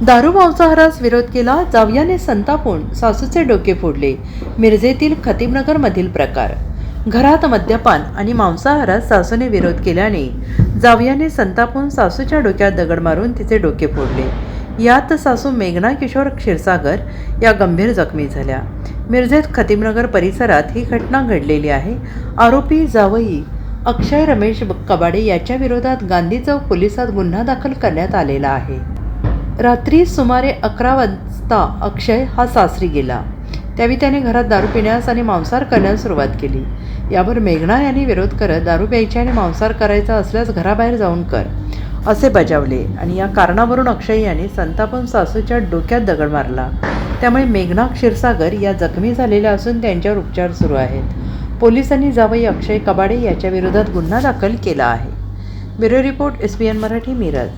दारू मांसाहारास विरोध केला जावयाने संतापून सासूचे डोके फोडले. मिरजेतील खतीबनगरमधील प्रकार. घरात मद्यपान आणि मांसाहारास सासूने विरोध केल्याने जावयाने संतापून सासूच्या डोक्यात दगड मारून तिचे डोके फोडले. यात सासू मेघना किशोर क्षीरसागर या गंभीर जखमी झाल्या. मिरजेत खतीबनगर परिसरात ही घटना घडलेली आहे. आरोपी जावई अक्षय रमेश कबाडे याच्या विरोधात गांधी चौक पोलिसात गुन्हा दाखल करण्यात आलेला आहे. रात्री सुमारे अकरा वाजता अक्षय हा सासरी गेला. त्यावेळी त्याने घरात दारू पिण्यास आणि मांसाहार करण्यास सुरुवात केली. यावर मेघना यांनी विरोध करत दारू प्यायची आणि मांसाहार करायचा असल्यास घराबाहेर जाऊन कर असे बजावले आणि या कारणावरून अक्षय यांनी संतापून सासूच्या डोक्यात दगड मारला. त्यामुळे मेघना क्षीरसागर या जखमी झालेल्या असून त्यांच्यावर उपचार सुरू आहेत. पोलिसांनी जावई अक्षय कबाडे याच्या विरोधात गुन्हा दाखल केला आहे. Bureau report S B N Marathi Miraj.